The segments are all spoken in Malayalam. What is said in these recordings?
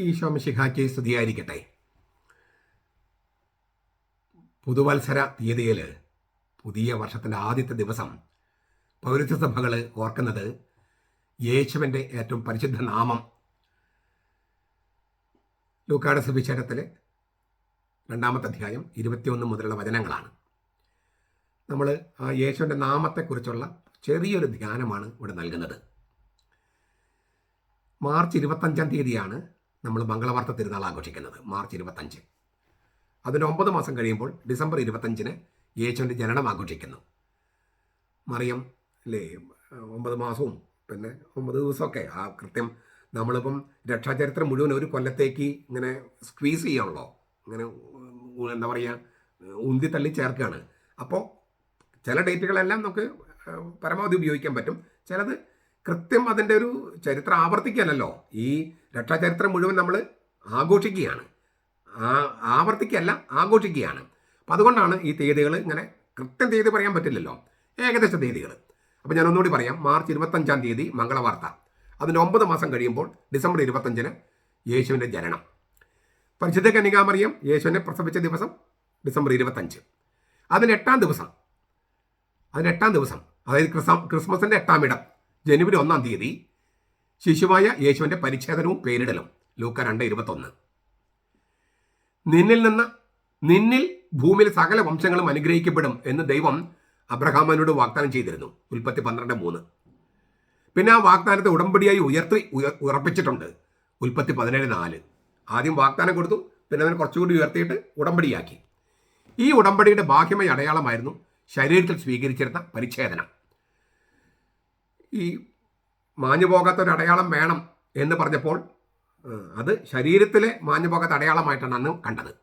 ഈശോ മിശിഹായ്ക്ക് സ്തുതിയായിരിക്കട്ടെ. പുതുവത്സര തീയതിയിൽ പുതിയ വർഷത്തിന്റെ ആദ്യത്തെ ദിവസം പൗരത്വ സഭകൾ ഓർക്കുന്നത് യേശുവിന്റെ ഏറ്റവും പരിശുദ്ധ നാമം. ലൂക്കാട് സുവിശേഷത്തിൽ രണ്ടാമത്തെ അധ്യായം ഇരുപത്തിയൊന്ന് മുതലുള്ള വചനങ്ങളാണ്. നമ്മൾ ആ യേശുവിന്റെ നാമത്തെക്കുറിച്ചുള്ള ചെറിയൊരു ധ്യാനമാണ് ഇവിടെ നൽകുന്നത്. മാർച്ച് ഇരുപത്തഞ്ചാം തീയതിയാണ് നമ്മൾ മംഗളവാർത്ത തിരുനാൾ ആഘോഷിക്കുന്നത് മാർച്ച് ഇരുപത്തഞ്ച്. അതിന്റെ ഒമ്പത് മാസം കഴിയുമ്പോൾ ഡിസംബർ ഇരുപത്തഞ്ചിന് യേശുവിന്റെ ജനനം ആഘോഷിക്കുന്നു. മറിയം അല്ലേ ഒമ്പത് മാസവും പിന്നെ ഒമ്പത് ദിവസമൊക്കെ. ആ കൃത്യം നമ്മളിപ്പം രക്ഷാചരിത്രം മുഴുവൻ ഒരു കൊല്ലത്തേക്ക് ഇങ്ങനെ സ്ക്വീസ് ചെയ്യാണല്ലോ ഇങ്ങനെ എന്താ പറയുക ഉന്തി തള്ളി ചേർക്കുകയാണ്. അപ്പോൾ ചില ഡേറ്റുകളെല്ലാം നമുക്ക് പരമാവധി ഉപയോഗിക്കാൻ പറ്റും. ചിലത് കൃത്യം അതിന്റെ ഒരു ചരിത്രം ആവർത്തിക്കുകയല്ലോ ഈ രക്ഷാചരിത്രം മുഴുവൻ നമ്മൾ ആഘോഷിക്കുകയാണ്. ആ ആവർത്തിക്കല്ല ആഘോഷിക്കുകയാണ്. അപ്പം അതുകൊണ്ടാണ് ഈ തീയതികൾ ഇങ്ങനെ കൃത്യം തീയതി പറയാൻ പറ്റില്ലല്ലോ. ഏകദേശ തീയതികൾ അപ്പോൾ ഞാൻ ഒന്നുകൂടി പറയാം. മാർച്ച് ഇരുപത്തഞ്ചാം തീയതി മംഗളവാർത്ത. അതിന് ഒമ്പത് മാസം കഴിയുമ്പോൾ ഡിസംബർ ഇരുപത്തഞ്ചിന് യേശുവിന്റെ ജനനം. പരിശുദ്ധ കന്യകാമറിയം യേശുവിനെ പ്രസവിച്ച ദിവസം ഡിസംബർ ഇരുപത്തഞ്ച്. അതിന് എട്ടാം ദിവസം. അതിന് എട്ടാം ദിവസം. അതായത് ക്രിസ്മസിന്റെ എട്ടാം ഇടം. ജനുവരി ഒന്നാം തീയതി ശിശുവായ യേശുവിന്റെ പരിച്ഛേദനവും പേരിടലും. ലൂക്ക രണ്ട് ഇരുപത്തൊന്ന്. നിന്നിൽ നിന്ന് നിന്നിൽ ഭൂമിയിൽ സകല വംശങ്ങളും അനുഗ്രഹിക്കപ്പെടും എന്ന് ദൈവം അബ്രഹാമനോട് വാഗ്ദാനം ചെയ്തിരുന്നു. ഉൽപ്പത്തി പന്ത്രണ്ട് മൂന്ന്. പിന്നെ ആ വാഗ്ദാനത്തെ ഉടമ്പടിയായി ഉയർത്തി ഉറപ്പിച്ചിട്ടുണ്ട്. ഉൽപ്പത്തി പതിനേഴ് നാല്. ആദ്യം വാഗ്ദാനം കൊടുത്തു പിന്നെ അതിനെ കുറച്ചുകൂടി ഉയർത്തിയിട്ട് ഉടമ്പടിയാക്കി. ഈ ഉടമ്പടിയുടെ ബാഹ്യമായ അടയാളമായിരുന്നു ശരീരത്തിൽ സ്വീകരിച്ചിരുന്ന പരിച്ഛേദനം. ഈ മാഞ്ഞു പോകാത്ത ഒരു അടയാളം വേണം എന്ന് പറഞ്ഞപ്പോൾ അത് ശരീരത്തിലെ മാഞ്ഞു പോകാത്ത അടയാളമായിട്ടാണ് അന്ന് കണ്ടത്.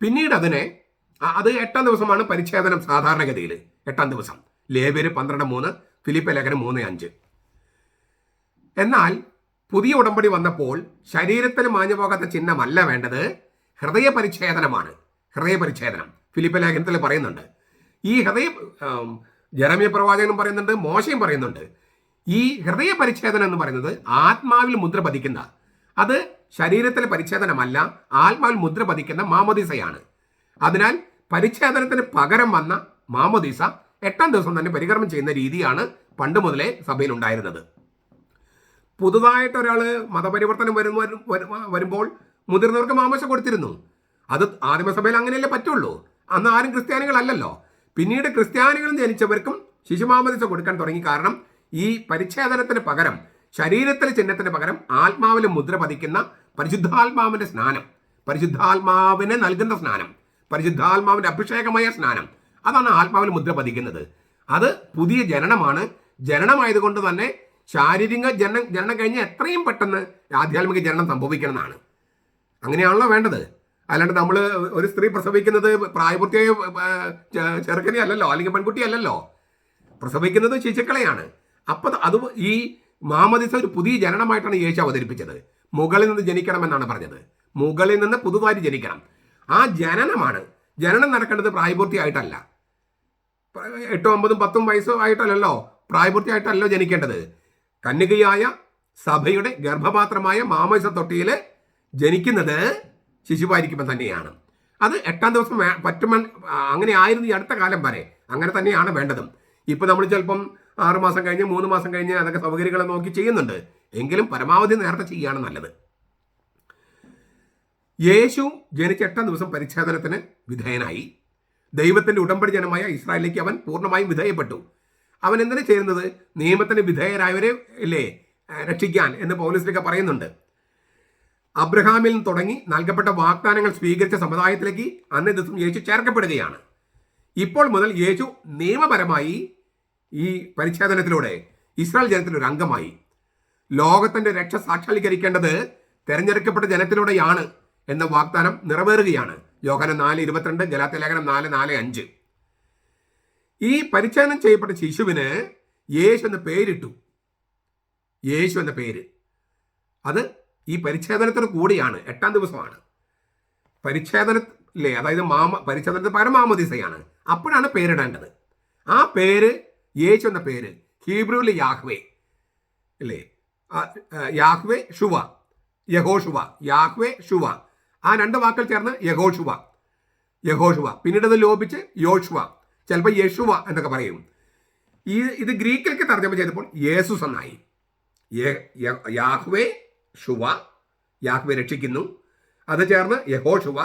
പിന്നീട് അതിനെ അത് എട്ടാം ദിവസമാണ് പരിച്ഛേദനം സാധാരണഗതിയിൽ. എട്ടാം ദിവസം. ലേബര് പന്ത്രണ്ട് മൂന്ന് ഫിലിപ്പ് ലേഖനം മൂന്ന് അഞ്ച്. എന്നാൽ പുതിയ ഉടമ്പടി വന്നപ്പോൾ ശരീരത്തിൽ മാഞ്ഞു പോകാത്ത ചിഹ്നമല്ല വേണ്ടത് ഹൃദയ പരിച്ഛേദനമാണ്. ഹൃദയ പരിച്ഛേദനം. ഫിലിപ്പ് ലേഖനത്തിൽ പറയുന്നുണ്ട്. ഈ ഹൃദയ ജെറമിയ പ്രവാചകനും പറയുന്നുണ്ട് മോശയും പറയുന്നുണ്ട്. ഈ ഹൃദയ പരിച്ഛേദനം എന്ന് പറയുന്നത് ആത്മാവിൽ മുദ്ര പതിക്കുന്ന അത് ശരീരത്തിലെ പരിച്ഛേദനമല്ല ആത്മാവിൽ മുദ്ര പതിക്കുന്ന മാമോദീസയാണ്. അതിനാൽ പരിച്ഛേദനത്തിന് പകരം വന്ന മാമോദീസ എട്ടാം ദിവസം തന്നെ പരികർമ്മം ചെയ്യുന്ന രീതിയാണ് പണ്ട് മുതലേ സഭയിൽ ഉണ്ടായിരുന്നത്. പുതുതായിട്ട് ഒരാൾ മതപരിവർത്തനം വരുന്ന വരു- വരുമ്പോൾ മുതിർന്നവർക്ക് മാമോശ കൊടുത്തിരുന്നു. അത് ആദിമസഭയിൽ അങ്ങനെയല്ലേ പറ്റുള്ളൂ? അന്ന് ആരും ക്രിസ്ത്യാനികളല്ലല്ലോ. പിന്നീട് ക്രിസ്ത്യാനികളും ജനിച്ചവർക്കും ശിശുമാമോദിസ കൊടുക്കാൻ തുടങ്ങി കാരണം ഈ പരിച്ഛേദനത്തിന് പകരം ശരീരത്തിലെ ചിഹ്നത്തിന് പകരം ആത്മാവിൽ മുദ്ര പതിക്കുന്ന പരിശുദ്ധാത്മാവിന്റെ സ്നാനം പരിശുദ്ധാത്മാവിനെ നൽകുന്ന സ്നാനം പരിശുദ്ധാത്മാവിന്റെ അഭിഷേകമായ സ്നാനം അതാണ് ആത്മാവിൽ മുദ്ര പതിക്കുന്നത്. അത് പുതിയ ജനനമാണ്. ജനനമായതുകൊണ്ട് തന്നെ ശാരീരിക ജനനം ജനനം കഴിഞ്ഞ് എത്രയും പെട്ടെന്ന് ആധ്യാത്മിക ജനനം സംഭവിക്കണമെന്നാണ്. അങ്ങനെയാണല്ലോ വേണ്ടത്. അല്ലാണ്ട് നമ്മൾ ഒരു സ്ത്രീ പ്രസവിക്കുന്നത് പ്രായപൂർത്തിയായ ചെറുക്കനെ അല്ലല്ലോ അല്ലെങ്കിൽ പെൺകുട്ടി അല്ലല്ലോ പ്രസവിക്കുന്നത് ശിശുക്കളെയാണ്. അപ്പം അത് ഈ മാമദിസ ഒരു പുതിയ ജനനമായിട്ടാണ് യേശു അവതരിപ്പിച്ചത്. മുകളിൽ നിന്ന് ജനിക്കണമെന്നാണ് പറഞ്ഞത്. മുകളിൽ നിന്ന് പുതുതായി ജനിക്കണം. ആ ജനനമാണ്. ജനനം നടക്കേണ്ടത് പ്രായപൂർത്തിയായിട്ടല്ല. എട്ടും ഒമ്പതും പത്തും വയസ്സും ആയിട്ടല്ലല്ലോ. പ്രായപൂർത്തിയായിട്ടല്ലോ ജനിക്കേണ്ടത്. കന്യകയായ സഭയുടെ ഗർഭപാത്രമായ മാമസ തൊട്ടിയിൽ ജനിക്കുന്നത് ശിശുവായിരിക്കുമ്പോൾ തന്നെയാണ്. അത് എട്ടാം ദിവസം പറ്റുമെന്ന് അങ്ങനെ ആയിരുന്നു ഈ അടുത്ത കാലം വരെ. അങ്ങനെ തന്നെയാണ് വേണ്ടതും. ഇപ്പം നമ്മൾ ചിലപ്പം ആറ് മാസം കഴിഞ്ഞ് മൂന്ന് മാസം കഴിഞ്ഞ് അതൊക്കെ സൗകര്യങ്ങളെ നോക്കി ചെയ്യുന്നുണ്ട്. എങ്കിലും പരമാവധി നേരത്തെ ചെയ്യുകയാണ് നല്ലത്. യേശു ജനിച്ച എട്ടാം ദിവസം പരിച്ഛേദനത്തിന് വിധേയനായി. ദൈവത്തിന്റെ ഉടമ്പടി ജനമായ ഇസ്രായേലിലേക്ക് അവൻ പൂർണമായും വിധേയപ്പെട്ടു. അവൻ എന്തിനു ചെയ്യുന്നത്? നിയമത്തിന് വിധേയരായവരെ ഇല്ലേ രക്ഷിക്കാൻ എന്ന് പോലീസിലൊക്കെ പറയുന്നുണ്ട്. അബ്രഹാമിൽ നിന്ന് തുടങ്ങി നൽകപ്പെട്ട വാഗ്ദാനങ്ങൾ സ്വീകരിച്ച സമുദായത്തിലേക്ക് അന്നേ ദിവസം യേശു ചേർക്കപ്പെടുകയാണ്. ഇപ്പോൾ മുതൽ യേശു നിയമപരമായി ഈ പരിച്ഛേദനത്തിലൂടെ ഇസ്രായേൽ ജനത്തിൽ ഒരു അംഗമായി. ലോകത്തിന്റെ രക്ഷ സാക്ഷാത്കരിക്കേണ്ടത് തെരഞ്ഞെടുക്കപ്പെട്ട ജനത്തിലൂടെയാണ് എന്ന വാഗ്ദാനം നിറവേറുകയാണ്. യോഹന നാല് ഇരുപത്തിരണ്ട് ഗലാത്ത ലേഖനം നാല് നാല് അഞ്ച്. ഈ പരിച്ഛേദനം ചെയ്യപ്പെട്ട ശിശുവിന് യേശു എന്ന പേരിട്ടു. യേശു എന്ന പേര്. അത് ഈ പരിച്ഛേദനത്തിന് കൂടിയാണ്. എട്ടാം ദിവസമാണ്. പരിച്ഛേദനത്തിലെ അതായത് മാമ പരിച്ഛേദനത്തിന് പരമാമദിസയാണ് അപ്പോഴാണ് പേരിടേണ്ടത്. ആ പേര് യേശു എന്ന പേര്. ഹീബ്രുവിൽ യാഹ്വേ. അല്ലേ Yahweh Shua Yehoshua Yahweh Shua ആ രണ്ട് വാക്കുകൾ ചേർന്ന് യഹോഷുവ യഹോഷുവ പിന്നീട് അത് ലോപിച്ച് യോഷുവ ചിലപ്പോൾ യശുവ എന്നൊക്കെ പറയും. ഈ ഇത് ഗ്രീക്കിലേക്ക് തർജമ ചെയ്തപ്പോൾ യേസുസ് എന്നായി. യാഹ്വേ ഷുവ യാഹ്വെ രക്ഷിക്കുന്നു. അത് ചേർന്ന് യഹോഷുവ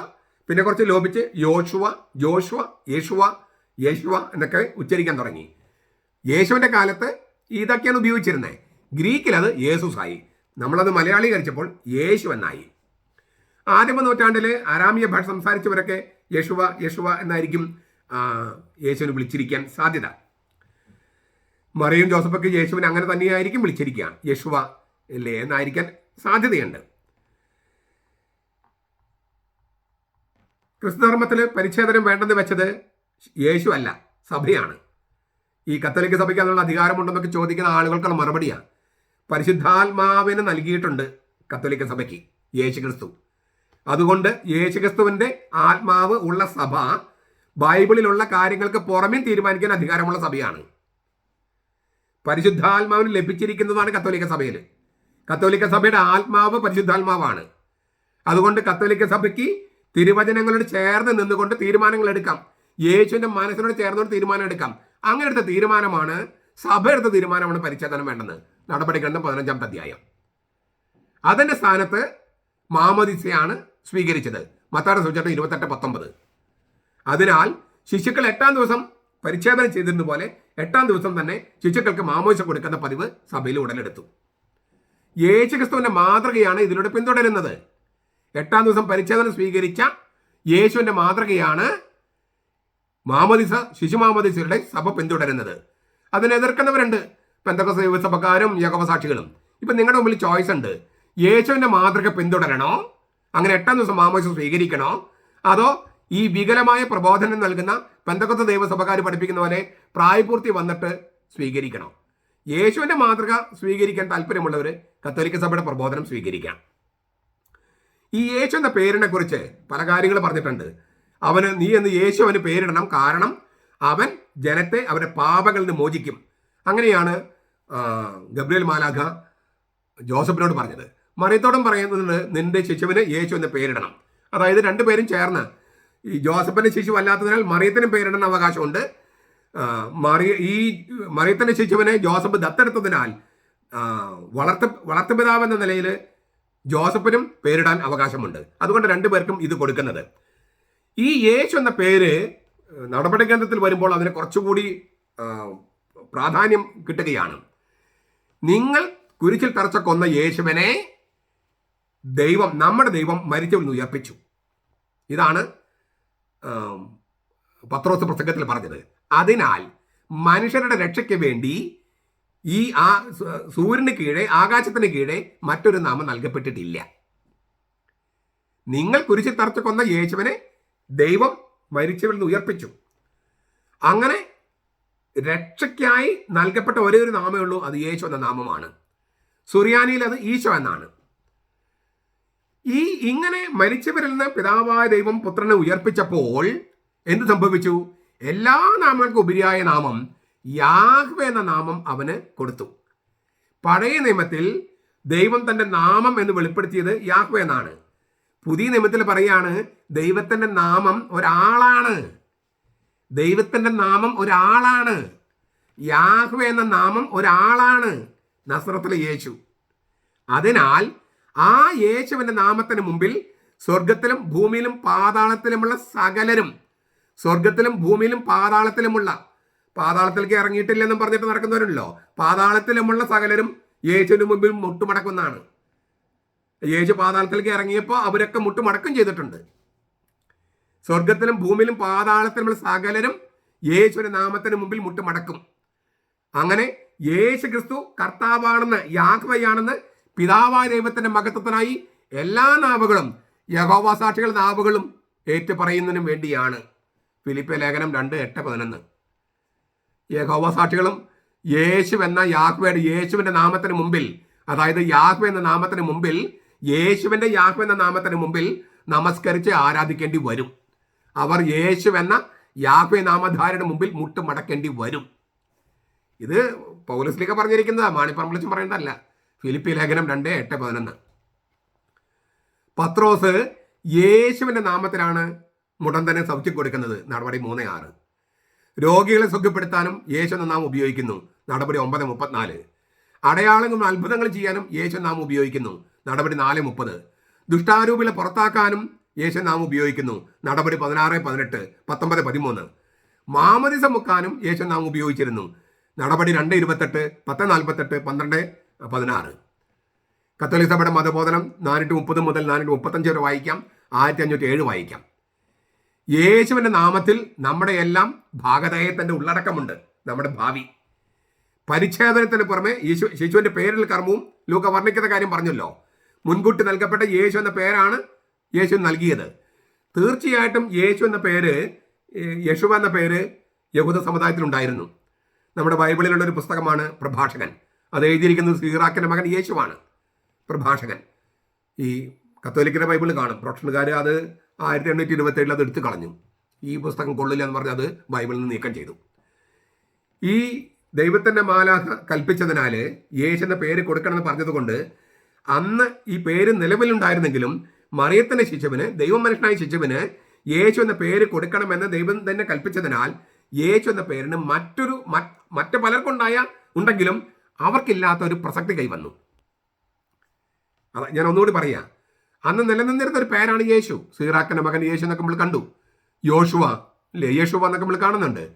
പിന്നെ കുറച്ച് ലോപിച്ച് യോഷുവ ജോഷുവ യേശുവ യേശുവ എന്നൊക്കെ ഉച്ചരിക്കാൻ തുടങ്ങി. യേശുവിന്റെ കാലത്ത് ഇതൊക്കെയാണ് ഉപയോഗിച്ചിരുന്നത് ഗ്രീക്കിൽ അത് യേസുസായി. നമ്മളത് മലയാളീകരിച്ചപ്പോൾ യേശു എന്നായി. ആദിമ നൂറ്റാണ്ടിൽ ആരാമിയ ഭാഷ സംസാരിച്ചവരൊക്കെ യേശുവ യേശുവ എന്നായിരിക്കും യേശുവിനെ വിളിച്ചിരിക്കാൻ സാധ്യത. മറിയും ജോസഫൊക്കെ യേശുവിനെ അങ്ങനെ തന്നെയായിരിക്കും വിളിച്ചിരിക്കുക. യേശുവ അല്ലേ എന്നായിരിക്കാൻ സാധ്യതയുണ്ട്. ക്രിസ്തുധർമ്മത്തിൽ പരിച്ഛേദനം വേണ്ടെന്ന് വെച്ചത് യേശു അല്ല സഭയാണ്. ഈ കത്തോലിക്ക സഭയ്ക്ക് അതിനുള്ള അധികാരമുണ്ടെന്നൊക്കെ ചോദിക്കുന്ന ആളുകൾക്കുള്ള മറുപടിയാണ്. പരിശുദ്ധാത്മാവിന് നൽകിയിട്ടുണ്ട് കത്തോലിക്ക സഭയ്ക്ക് യേശു ക്രിസ്തു അതുകൊണ്ട് യേശു ക്രിസ്തുവിന്റെ ആത്മാവ് ഉള്ള സഭ ബൈബിളിലുള്ള കാര്യങ്ങൾക്ക് പുറമേ തീരുമാനിക്കാൻ അധികാരമുള്ള സഭയാണ്. പരിശുദ്ധാത്മാവിന് ലഭിച്ചിരിക്കുന്നതാണ് കത്തോലിക്ക സഭയിൽ. കത്തോലിക്ക സഭയുടെ ആത്മാവ് പരിശുദ്ധാത്മാവാണ്. അതുകൊണ്ട് കത്തോലിക്ക സഭയ്ക്ക് തിരുവചനങ്ങളോട് ചേർന്ന് നിന്നുകൊണ്ട് തീരുമാനങ്ങൾ എടുക്കാം. യേശുവിന്റെ മനസ്സിനോട് ചേർന്നുകൊണ്ട് തീരുമാനം എടുക്കാം. അങ്ങനെ എടുത്ത തീരുമാനമാണ് സഭ എടുത്ത തീരുമാനമാണ് പരിച്ഛേദനം വേണ്ടെന്ന് നടപടിഗ്രന്ഥം പതിനഞ്ചാമത്തെ അധ്യായം. അതിന്റെ സ്ഥാനത്ത് മാമദിസയാണ് സ്വീകരിച്ചത്. മത്താടെ സൂചിച്ചിട്ട് ഇരുപത്തെട്ട് പത്തൊമ്പത്. അതിനാൽ ശിശുക്കൾ എട്ടാം ദിവസം പരിച്ഛേദനം ചെയ്തിരുന്ന പോലെ എട്ടാം ദിവസം തന്നെ ശിശുക്കൾക്ക് മാമോദിസ കൊടുക്കുന്ന പതിവ് സഭയിൽ ഉടലെടുത്തു. യേശുക്രിസ്തുവിന്റെ മാതൃകയാണ് ഇതിലൂടെ പിന്തുടരുന്നത്. എട്ടാം ദിവസം പരിച്ഛേദനം സ്വീകരിച്ച യേശുവിന്റെ മാതൃകയാണ് മാമദിസ ശിശുമാമദിസയുടെ സഭ പിന്തുടരുന്നത്. അതിനെ എതിർക്കുന്നവരുണ്ട്. പെന്തക്കോസ് സഭക്കാരും യഹോവ സാക്ഷികളും. ഇപ്പം നിങ്ങളുടെ മുമ്പിൽ ചോയ്സ് ഉണ്ട്. യേശുവിന്റെ മാതൃക പിന്തുടരണോ? അങ്ങനെ എട്ടാം ദിവസം മാമോദിസ സ്വീകരിക്കണോ? അതോ ഈ വികലമായ പ്രബോധനം നൽകുന്ന പെന്തകത്ത് ദൈവസഭക്കാർ പഠിപ്പിക്കുന്ന പോലെ പ്രായപൂർത്തി വന്നിട്ട് സ്വീകരിക്കണോ? യേശുവിന്റെ മാതൃക സ്വീകരിക്കാൻ താല്പര്യമുള്ളവർ കത്തോലിക്ക സഭയുടെ പ്രബോധനം സ്വീകരിക്കാം. ഈ യേശു എന്ന പേരിനെ കുറിച്ച് പല കാര്യങ്ങൾ പറഞ്ഞിട്ടുണ്ട്. അവന് നീ എന്ന് യേശു അവന് പേരിടണം. കാരണം അവൻ ജനത്തെ അവരുടെ പാപങ്ങളിൽ നിന്ന് മോചിക്കും. അങ്ങനെയാണ് ഗബ്രിയൽ മാലാഖ ജോസഫിനോട് പറഞ്ഞത്. മറിയത്തോടും പറയുന്നത് നിന്റെ ശിശുവിന് യേശു എന്ന് പേരിടണം. അതായത് രണ്ടുപേരും ചേർന്ന്. ഈ ജോസഫിന്റെ ശിശു അല്ലാത്തതിനാൽ മറിയത്തിന് പേരിടണം അവകാശമുണ്ട്. മറിയ ഈ മറിയത്തിന്റെ ശിശുവിനെ ജോസഫ് ദത്തെടുത്തതിനാൽ വളർത്ത വളർത്തുപിതാവ് എന്ന നിലയിൽ ജോസഫിനും പേരിടാൻ അവകാശമുണ്ട്. അതുകൊണ്ട് രണ്ടുപേർക്കും ഇത് കൊടുക്കുന്നത്. ഈ യേശു എന്ന പേര് നടപടി കേന്ദ്രത്തിൽ വരുമ്പോൾ അതിന് കുറച്ചുകൂടി പ്രാധാന്യം കിട്ടുകയാണ്. നിങ്ങൾ കുരിച്ചിൽ തറച്ച കൊന്ന യേശുവിനെ ദൈവം നമ്മുടെ ദൈവം മരിച്ചവരിൽ നിന്ന് ഉയർപ്പിച്ചു. ഇതാണ് പത്രോസ് പ്രസംഗത്തിൽ പറഞ്ഞത്. അതിനാൽ മനുഷ്യരുടെ രക്ഷയ്ക്ക് വേണ്ടി ഈ ആ സൂര്യന് കീഴെ ആകാശത്തിന് കീഴെ മറ്റൊരു നാമം നൽകപ്പെട്ടിട്ടില്ല. നിങ്ങൾ കുരിശിൽ തറച്ച കൊന്ന യേശുവിനെ ദൈവം മരിച്ചവരിൽ നിന്ന് ഉയർപ്പിച്ചു. അങ്ങനെ രക്ഷയ്ക്കായി നൽകപ്പെട്ട ഒരേ ഒരു നാമേ ഉള്ളൂ അത് യേശു എന്ന നാമമാണ്. സുറിയാനിയിൽ അത് ഈശോ എന്നാണ്. ഈ ഇങ്ങനെ മരിച്ചവരിൽ നിന്ന് പിതാവായ ദൈവം പുത്രനെ ഉയർപ്പിച്ചപ്പോൾ എന്ത് സംഭവിച്ചു? എല്ലാ നാമങ്ങൾക്കും ഉപരിയായ നാമം യാഹ്വ എന്ന നാമം അവന് കൊടുത്തു. പഴയ നിയമത്തിൽ ദൈവം തന്റെ നാമം എന്ന് വെളിപ്പെടുത്തിയത് യാഹ്വ എന്നാണ്. പുതിയ നിയമത്തിൽ പറയാണ് ദൈവത്തിന്റെ നാമം ഒരാളാണ്. ദൈവത്തിന്റെ നാമം ഒരാളാണ്. യാഹു എന്ന നാമം ഒരാളാണ്. നസ്രത്തിലെ യേശു. അതിനാൽ ആ യേശുവിന്റെ നാമത്തിന് മുമ്പിൽ സ്വർഗത്തിലും ഭൂമിയിലും പാതാളത്തിലുമുള്ള സകലരും സ്വർഗത്തിലും ഭൂമിയിലും പാതാളത്തിലുമുള്ള പാതാളത്തിലേക്ക് ഇറങ്ങിയിട്ടില്ലെന്നും പറഞ്ഞിട്ട് നടക്കുന്നവരുണ്ടല്ലോ. പാതാളത്തിലുമുള്ള സകലരും യേശുവിന് മുമ്പിൽ മുട്ടുമടക്കുന്നതാണ്. യേശു പാതാളത്തിലേക്ക് ഇറങ്ങിയപ്പോൾ അവരൊക്കെ മുട്ടുമടക്കം ചെയ്തിട്ടുണ്ട്. സ്വർഗത്തിലും ഭൂമിയിലും പാതാളത്തിലുമുള്ള സകലരും യേശുവിന്റെ നാമത്തിന് മുമ്പിൽ മുട്ടുമടക്കും. അങ്ങനെ യേശു ക്രിസ്തു കർത്താവാണെന്ന് യാഹ്വയാണെന്ന് പിതാവായ ദൈവത്തിന്റെ മഹത്വത്തിനായി എല്ലാ നാവുകളും യഹോവ സാക്ഷികളുടെ നാവുകളും ഏറ്റു പറയുന്നതിനും വേണ്ടിയാണ്. ഫിലിപ്പ ലേഖനം രണ്ട് എട്ട് പതിനൊന്ന്. യഹോവ സാക്ഷികളും യേശു എന്ന യാഹ്വയുടെ യേശുവിന്റെ നാമത്തിന് മുമ്പിൽ അതായത് യാഹ്വ എന്ന നാമത്തിന് മുമ്പിൽ യേശുവിന്റെ യാഹ്വ എന്ന നാമത്തിന് മുമ്പിൽ നമസ്കരിച്ച് ആരാധിക്കേണ്ടി വരും. അവർ യേശു എന്ന യാഹ്വ നാമധാരയുടെ മുമ്പിൽ മുട്ടുമടക്കേണ്ടി വരും. ഇത് പൗലസ്ലിക്ക പറഞ്ഞിരിക്കുന്നതാ മാണിപ്പറമ്പിളിച്ചും പറയുന്നതല്ല. ഫിലിപ്പി ലേഖനം രണ്ട് എട്ട് പതിനൊന്ന്. പത്രോസ് യേശുവിന്റെ നാമത്തിലാണ് മുടന്തനെ സൗഖ്യം കൊടുക്കുന്നത്. നടപടി മൂന്ന് ആറ്. രോഗികളെ സുഖപ്പെടുത്താനും യേശു എന്ന നാം ഉപയോഗിക്കുന്നു. നടപടി ഒമ്പത് മുപ്പത്തിനാല്. അടയാളങ്ങളും അത്ഭുതങ്ങളും ചെയ്യാനും യേശു നാം ഉപയോഗിക്കുന്നു. നടപടി നാല് മുപ്പത്. ദുഷ്ടാരൂപികളെ പുറത്താക്കാനും യേശു നാം ഉപയോഗിക്കുന്നു. നടപടി പതിനാറ് പതിനെട്ട് പത്തൊമ്പത് പതിമൂന്ന്. മാമതി സമുക്കാനും യേശു നാം ഉപയോഗിച്ചിരുന്നു. നടപടി രണ്ട് ഇരുപത്തെട്ട് പത്ത് നാൽപ്പത്തെട്ട് പന്ത്രണ്ട് പതിനാറ്. കത്തോലിക് സഭയുടെ മതബോധനം നാനൂറ്റി മുപ്പത് മുതൽ നാനൂറ്റി മുപ്പത്തഞ്ച് വരെ വായിക്കാം. ആയിരത്തി അഞ്ഞൂറ്റി ഏഴ് വായിക്കാം. യേശുവിന്റെ നാമത്തിൽ നമ്മുടെ എല്ലാം ഭാഗതയത്തിന്റെ ഉള്ളടക്കമുണ്ട്. നമ്മുടെ ഭാവി. പരിച്ഛേദനത്തിന് പുറമെ യേശു ശിശുവിന്റെ പേരിൽ കർമ്മവും ലൂക്ക വർണിക്കുന്ന കാര്യം പറഞ്ഞല്ലോ. മുൻകൂട്ടി നൽകപ്പെട്ട യേശു എന്ന പേരാണ് യേശു നൽകിയത്. തീർച്ചയായിട്ടും യേശു എന്ന പേര് യേശു എന്ന പേര് യഹൂദ സമുദായത്തിലുണ്ടായിരുന്നു നമ്മുടെ ബൈബിളിലുള്ള ഒരു പുസ്തകമാണ് പ്രഭാഷകൻ. അത് എഴുതിയിരിക്കുന്നത് സീറാക്കിന്റെ മകൻ യേശുവാണ് പ്രഭാഷകൻ. ഈ കത്തോലിക്കിന്റെ ബൈബിളിൽ കാണും. പ്രൊട്ടക്ഷനുകാർ അത് ആയിരത്തി എണ്ണൂറ്റി ഇരുപത്തേഴിൽ അത് എടുത്തു കളഞ്ഞു. ഈ പുസ്തകം കൊള്ളില്ല എന്ന് പറഞ്ഞ് അത് ബൈബിളിൽ നിന്ന് നീക്കം ചെയ്തു. ഈ ദൈവത്തിന്റെ മാലാഖ കൽപ്പിച്ചതിനാൽ യേശുവിന്റെ പേര് കൊടുക്കണമെന്ന് പറഞ്ഞതുകൊണ്ട് അന്ന് ഈ പേര് നിലവിലുണ്ടായിരുന്നെങ്കിലും മറിയത്തിന്റെ ശിശുവിന് ദൈവമനുഷ്യനായ ശിശുവിന് യേശു എന്ന പേര് കൊടുക്കണമെന്ന് ദൈവം തന്നെ കൽപ്പിച്ചതിനാൽ യേശു എന്ന പേരിന് മറ്റൊരു മറ്റ് പലർക്കുണ്ടായ ഉണ്ടെങ്കിലും അവർക്കില്ലാത്ത ഒരു പ്രസക്തി കൈവന്നു. ഞാൻ ഒന്നുകൂടി പറയാം. അന്ന് നിലനിന്നിരുന്ന ഒരു പേരാണ് യേശു. സീറാക്കന്റെ മകൻ യേശു എന്നൊക്കെ നമ്മൾ കണ്ടു. യോശുവ അല്ലേ യേശുവ എന്നൊക്കെ നമ്മൾ കാണുന്നുണ്ട്.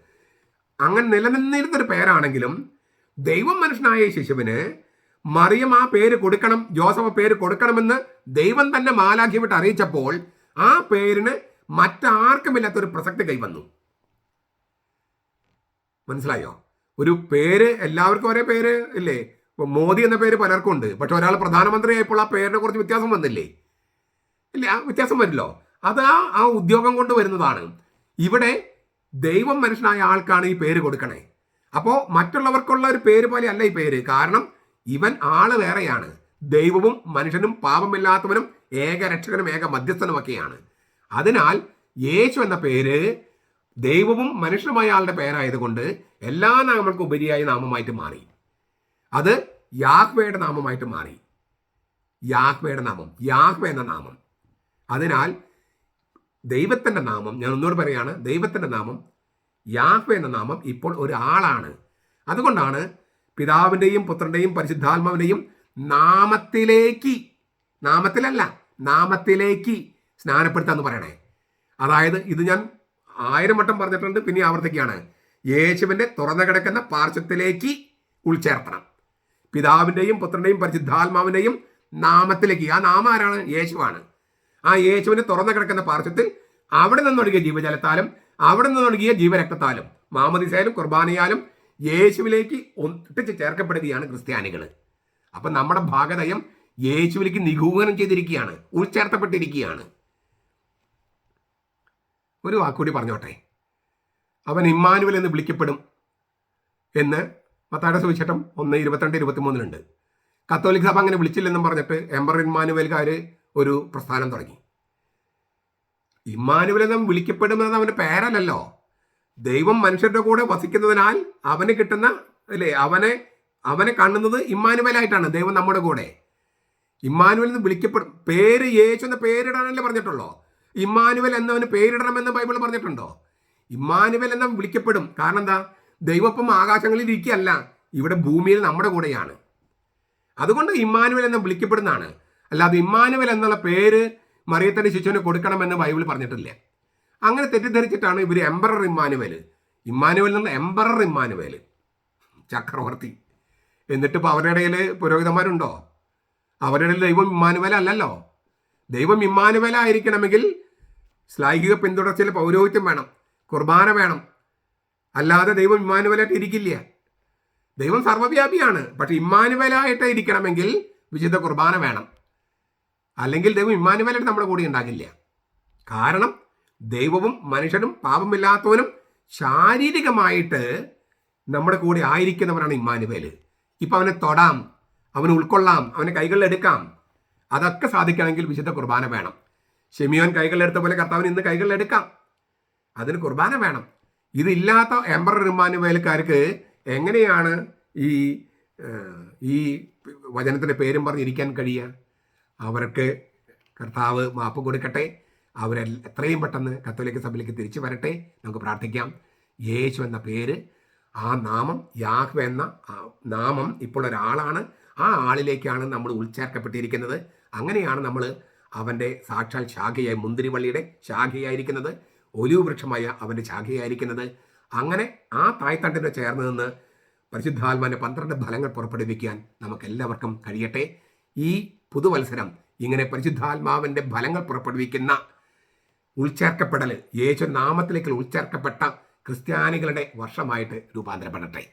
അങ്ങനെ നിലനിന്നിരുന്ന ഒരു പേരാണെങ്കിലും ദൈവം മനുഷ്യനായ ശിശുവിന് മറിയം ആ പേര് കൊടുക്കണം ജോസഫ് പേര് കൊടുക്കണമെന്ന് ദൈവം തന്നെ മാലാഖി വിട്ട് അറിയിച്ചപ്പോൾ ആ പേരിന് മറ്റാർക്കുമില്ലാത്തൊരു പ്രസക്തി കൈവന്നു. മനസ്സിലായോ? ഒരു പേര് എല്ലാവർക്കും ഒരേ പേര് ഇല്ലേ? ഇപ്പൊ മോദി എന്ന പേര് പലർക്കും ഉണ്ട്. പക്ഷെ ഒരാൾ പ്രധാനമന്ത്രി ആയപ്പോൾ ആ പേരിനെ കുറച്ച് വ്യത്യാസം വന്നില്ലേ? ഇല്ല വ്യത്യാസം വരില്ലോ. അത് ആ ആ ഉദ്യോഗം കൊണ്ട് വരുന്നതാണ്. ഇവിടെ ദൈവം മനുഷ്യനായ ആൾക്കാണ് ഈ പേര് കൊടുക്കണേ. അപ്പോൾ മറ്റുള്ളവർക്കുള്ള ഒരു പേര് പോലെ അല്ല ഈ പേര്. കാരണം ഇവൻ ആൾ വേറെയാണ്. ദൈവവും മനുഷ്യനും പാപമില്ലാത്തവനും ഏകരക്ഷകനും ഏക മധ്യസ്ഥനുമൊക്കെയാണ് അതിനാൽ യേശു എന്ന പേര് ദൈവവും മനുഷ്യനുമായ ആളുടെ പേരായതുകൊണ്ട് എല്ലാ നാമങ്ങൾക്കും ഉപരിയായ നാമമായിട്ട് മാറി. അത് യാഹ്വയുടെ നാമമായിട്ട് മാറി. യാഹ്വയുടെ നാമം യാഹ്വ എന്ന നാമം. അതിനാൽ ദൈവത്തിന്റെ നാമം ഞാൻ ഒന്നുകൂടെ പറയുകയാണ് ദൈവത്തിന്റെ നാമം യാഹ്വ എന്ന നാമം ഇപ്പോൾ ഒരാളാണ്. അതുകൊണ്ടാണ് പിതാവിന്റെയും പുത്രന്റെയും പരിശുദ്ധാത്മാവിന്റെയും നാമത്തിലേക്ക് നാമത്തിലല്ല നാമത്തിലേക്ക് സ്നാനപ്പെടുത്താന്ന് പറയണേ. അതായത് ഇത് ഞാൻ ആയിരം വട്ടം പറഞ്ഞിട്ടുണ്ട് പിന്നെ ആവർത്തിക്കുകയാണ്. യേശുവിന്റെ തുറന്നു കിടക്കുന്ന പാർശ്വത്തിലേക്ക് ഉൾച്ചേർത്തണം. പിതാവിന്റെയും പുത്രന്റെയും പരിശുദ്ധാത്മാവിന്റെയും നാമത്തിലേക്ക്. ആ നാമം ആരാണ്? യേശുവാണ്. ആ യേശുവിന് തുറന്നു കിടക്കുന്ന പാർശ്വത്തിൽ അവിടെ നിന്നൊഴുകിയ ജീവജലത്താലും അവിടെ നിന്നൊഴുകിയ ജീവരക്തത്താലും മാമദിസയാലും കുർബാനയാലും യേശുവിലേക്ക് ഒട്ടിച്ച് ചേർക്കപ്പെടുകയാണ് ക്രിസ്ത്യാനികൾ. അപ്പം നമ്മുടെ ഭാഗതയം യേശുവിലേക്ക് നിഗൂഹനം ചെയ്തിരിക്കുകയാണ് ഉൾച്ചേർത്തപ്പെട്ടിരിക്കുകയാണ്. ഒരു വാക്കുകൂടി പറഞ്ഞോട്ടെ. അവൻ ഇമ്മാനുവൽ എന്ന് വിളിക്കപ്പെടും എന്ന് പത്താട സുവിശേഷം ഒന്ന് ഇരുപത്തിരണ്ട് ഇരുപത്തിമൂന്നിലുണ്ട് കത്തോലിക് സഭ അങ്ങനെ വിളിച്ചില്ലെന്നും പറഞ്ഞിട്ട് എംബർ ഇമ്മാനുവൽകാർ ഒരു പ്രസ്ഥാനം തുടങ്ങി. ഇമ്മാനുവൽ എന്ന് വിളിക്കപ്പെടുന്നത് അവന്റെ പേരല്ലല്ലോ. ദൈവം മനുഷ്യരുടെ കൂടെ വസിക്കുന്നതിനാൽ അവന് കിട്ടുന്ന അല്ലേ അവനെ അവനെ കാണുന്നത് ഇമ്മാനുവലായിട്ടാണ് ദൈവം നമ്മുടെ കൂടെ. ഇമ്മാനുവൽ എന്ന് വിളിക്കപ്പെടും പേര് യേശു എന്ന പേരിടാനല്ലേ പറഞ്ഞിട്ടുള്ളൂ? ഇമ്മാനുവൽ എന്നവന് പേരിടണമെന്ന് ബൈബിൾ പറഞ്ഞിട്ടുണ്ടോ? ഇമ്മാനുവൽ എന്ന വിളിക്കപ്പെടും. കാരണം എന്താ? ദൈവപ്പം ആകാശങ്ങളിൽ ഇരിക്കുകയല്ല ഇവിടെ ഭൂമിയിൽ നമ്മുടെ കൂടെയാണ്. അതുകൊണ്ട് ഇമ്മാനുവൽ എന്ന വിളിക്കപ്പെടുന്നതാണ്. അല്ലാതെ ഇമ്മാനുവൽ എന്നുള്ള പേര് മറിയത്തിന്റെ ശിശുവിന് കൊടുക്കണമെന്ന് ബൈബിൾ പറഞ്ഞിട്ടില്ല. അങ്ങനെ തെറ്റിദ്ധരിച്ചിട്ടാണ് ഇവർ എംബറർ ഇമ്മാനുവൽ ഇമ്മാനുവൽ എന്നുള്ള എംബറർ ഇമ്മാനുവൽ ചക്രവർത്തി. എന്നിട്ട് ഇപ്പോൾ അവരുടെ ഇടയിൽ പുരോഹിതന്മാരുണ്ടോ? അവരുടെ ഇടയിൽ ദൈവം ഇമ്മാനുവൽ അല്ലല്ലോ. ദൈവം ഇമ്മാനുവലായിരിക്കണമെങ്കിൽ ശ്ലൈഹിക പിന്തുടർച്ചയിൽ പൗരോഹിത്യം വേണം കുർബാന വേണം. അല്ലാതെ ദൈവം ഇമ്മാനുവലായിട്ട് ഇരിക്കില്ല. ദൈവം സർവവ്യാപിയാണ് പക്ഷെ ഇമ്മാനുവലായിട്ട് ഇരിക്കണമെങ്കിൽ വിശുദ്ധ കുർബാന വേണം. അല്ലെങ്കിൽ ദൈവം ഇമ്മാനുവലായിട്ട് നമ്മുടെ കൂടെ ഉണ്ടാകില്ല. കാരണം ദൈവവും മനുഷ്യനും പാപമില്ലാത്തവനും ശാരീരികമായിട്ട് നമ്മുടെ കൂടെ ആയിരിക്കുന്നവനാണ് ഇമ്മാനുവേൽ ഇപ്പം അവനെ തൊടാം അവനെ ഉൾക്കൊള്ളാം അവനെ കൈകളിലെടുക്കാം. അതൊക്കെ സാധിക്കണമെങ്കിൽ വിശുദ്ധ കുർബാന വേണം. ഷെമിയോൻ കൈകളിലെടുത്ത പോലെ കർത്താവിന് ഇന്ന് കൈകളിലെടുക്കാം. അതിന് കുർബാന വേണം. ഇതില്ലാത്ത എംബറർ ഇമ്മാനുവേലുകാർക്ക് എങ്ങനെയാണ് ഈ ഈ വചനത്തിന്റെ പേരും പറഞ്ഞിരിക്കാൻ കഴിയുക? അവർക്ക് കർത്താവ് മാപ്പ് കൊടുക്കട്ടെ. അവരെ എത്രയും പെട്ടെന്ന് കത്തോലിക്ക സഭയിലേക്ക് തിരിച്ചു വരട്ടെ. നമുക്ക് പ്രാർത്ഥിക്കാം. യേശു എന്ന പേര് ആ നാമം യാഹ്വ എന്ന നാമം ഇപ്പോൾ ഒരാളാണ്. ആ ആളിലേക്കാണ് നമ്മൾ ഉൾച്ചേർക്കപ്പെട്ടിരിക്കുന്നത്. അങ്ങനെയാണ് നമ്മൾ അവന്റെ സാക്ഷാൽ ശാഖയായി മുന്തിരിവള്ളിയുടെ ശാഖയായിരിക്കുന്നത്. ഒലിവ് വൃക്ഷമായ അവന്റെ ശാഖയായിരിക്കുന്നത്. അങ്ങനെ ആ തായ്തണ്ടിനെ ചേർന്ന് നിന്ന് പരിശുദ്ധാത്മാന്റെ പന്ത്രണ്ട് ഫലങ്ങൾ പുറപ്പെടുവിക്കാൻ നമുക്കെല്ലാവർക്കും കഴിയട്ടെ. ഈ പുതുവത്സരം ഇങ്ങനെ പരിശുദ്ധാത്മാവിന്റെ ഫലങ്ങൾ പുറപ്പെടുവിക്കുന്ന ഉൾച്ചേർക്കപ്പെടൽ യേശു നാമത്തിലേക്ക് ഉൾച്ചേർക്കപ്പെട്ട ക്രിസ്ത്യാനികളുടെ വർഷമായിട്ട് രൂപാന്തരപ്പെടട്ടെ.